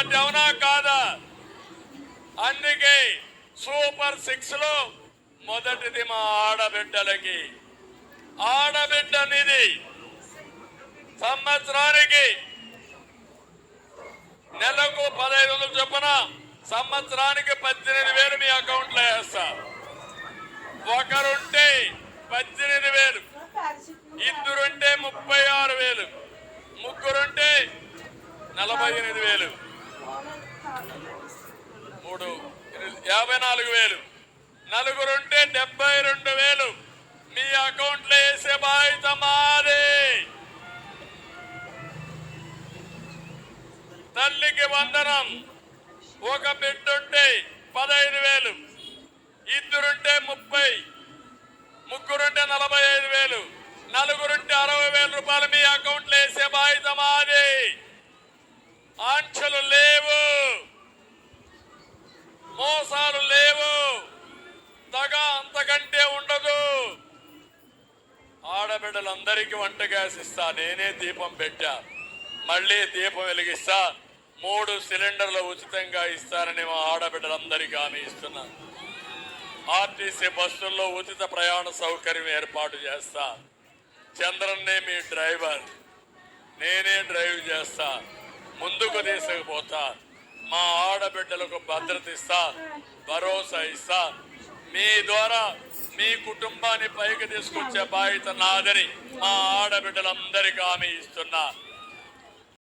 Party అవునా కాదా? అందుకే సూపర్ సిక్స్లో మొదటిది మా ఆడబిడ్డలకి. ఆడబిడ్డ నిధి సంవత్సరానికి నెలకు పదహైదు వందలు చొప్పున సంవత్సరానికి పద్దెనిమిది వేలు మీ అకౌంట్లో వేస్తా. ఒకరుంటే పద్దెనిమిది వేలు ఇద్దరుంటే ముప్పై ఆరు వేలు ముగ్గురుంటే నలభై ఎనిమిది వేలు. మూడు యాభై నాలుగు వేలు. నలుగురుంటే డెబ్బై రెండు వేలు. మీ అకౌంట్లో వేసే బాధ్యత మాది. తల్లికి వందనం. ఒక బిడ్డుంటే పదహైదు వేలు. ఇద్దరుంటే ముప్పై. ముగ్గురుంటే నలభై ఐదు వేలు. నలుగురుంటే అరవై వేల రూపాయలు మీ ఆడబిడ్డలందరికీ వంట గ్యాస్ ఇస్తా. నేనే దీపం పెట్టా. మళ్ళీ దీపం వెలిగిస్తా. మూడు సిలిండర్లు ఉచితంగా ఇస్తానని మా ఆడబిడ్డలందరికీ హామీ ఇస్తున్నాను ఆర్టీసీ బస్సుల్లో ఉచిత ప్రయాణ సౌకర్యం ఏర్పాటు చేస్తా. చంద్రన్నే మీ డ్రైవర్. నేనే డ్రైవ్ చేస్తా. ముందుకు తీసుకుపోతా. మా ఆడబిడ్డలకు భద్రత ఇస్తా. భరోసా ఇస్తా. మీ ద్వారా మీ కుటుంబాన్ని పైకి తీసుకొచ్చే బాధ్యత నాదని మా ఆడబిడ్డలందరికీ ఆమె ఇస్తున్నా.